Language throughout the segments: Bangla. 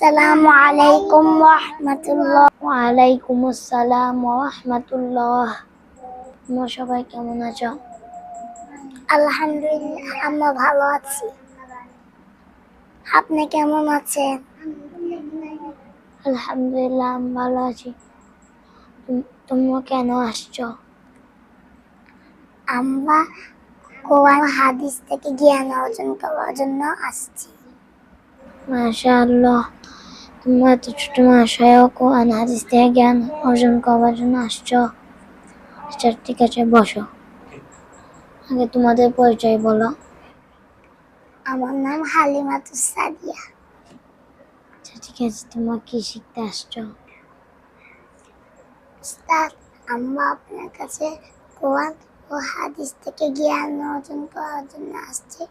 আসসালামু আলাইকুম রহমতুল্লাহ। ওয়ালাইকুম আসসালাম রহমতুল্লাহ। তোমরা সবাই কেমন আছো? আলহামদুলিল্লাহ আমরা ভালো আছি। আপনি কেমন আছেন? আলহামদুলিল্লাহ আমি ভালো আছি। তুম- তোমরা কেন আসছো? আমরা কোরআন হাদিস থেকে জ্ঞান অর্জন করার জন্য আসছি। মাশাআল্লাহ। তোমরা এত ছোট মাসায়ও কোরআন হাদিস থেকে জ্ঞান অর্জন করার জন্য আসছো। আচ্ছা ঠিক আছে বসো। আগে তোমাদের পরিচয় বলো। আমার নাম হালিমাতুস সাদিয়া। আচ্ছা ঠিক আছে তোমরা কি শিখতে আসছো? উস্তাদ আমরা আপনার কাছে কোরআন ও হাদিস থেকে জ্ঞান অর্জন করার জন্য আসছি।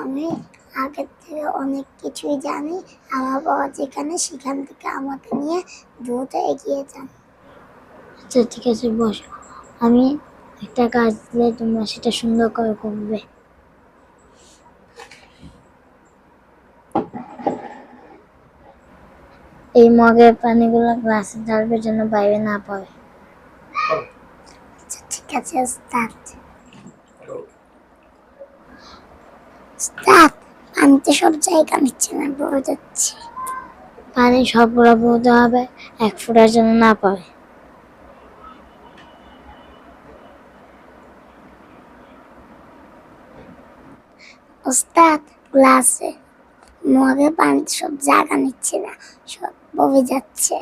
আমি আগের থেকে অনেক কিছুই জানি। আমার বাবা যেখানে, সেখান থেকে আমাকে নিয়ে দ্রুত এগিয়ে যান। আচ্ছা ঠিক আছে, বসো। আমি একটা কাজ দিলে তোমরা সেটা সুন্দর করে করবে। এই মগের পানিগুলো গ্লাসে ঢালবে যেন বাইরে না পড়ে। ঠিক আছে উস্তাদ উস্তাদ পানিতে সব জায়গা নিচ্ছে না বয়ে যাচ্ছে। পানি সবগুলো বলতে হবে এক ফোঁটার জন্য না পড়ে উস্তাদ গ্লাসে। মগে পানিতে সব জায়গা নিচ্ছে না সব বয়ে যাচ্ছে।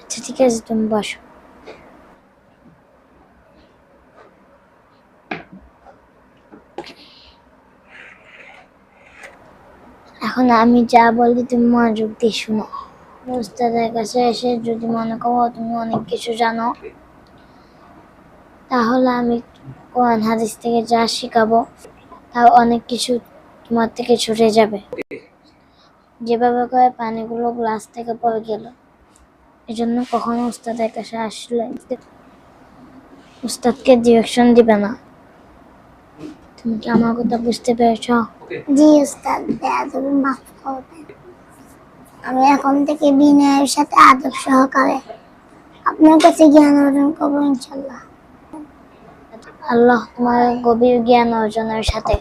আচ্ছা ঠিক আছে তুমি বসো। এখন আমি যা বলি তুমি মনোযোগ দিয়ে শুনো। উস্তাদের কাছে এসে যদি মনে করো তুমি অনেক কিছু জানো, তাহলে আমি কোরআন হাদিস থেকে যা শিখাবো তাও অনেক কিছু তোমার থেকে ছুটে যাবে। যেভাবে করে পানিগুলো গ্লাস থেকে পড়ে গেল, এজন্য কখনো উস্তাদের কাছে আসলে উস্তাদকে ডিরেকশন দিবে না। তুমি কি আমার কথা বুঝতে পেরেছ? জি উস্তাদ বেয়াদবি মাফ করবেন। আমি এখন থেকে বিনয়ের সাথে আদব সহকারে আপনার কাছে জ্ঞান অর্জন করব ইনশাল্লাহ। আল্লাহ তোমার গভীর জ্ঞান অর্জনের সাথে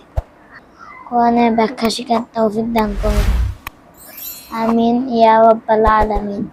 কোরআনের ব্যাখ্যা শিকার তৌফিক দান করুন। আমিন ইয়া রাব্বাল আলামিন।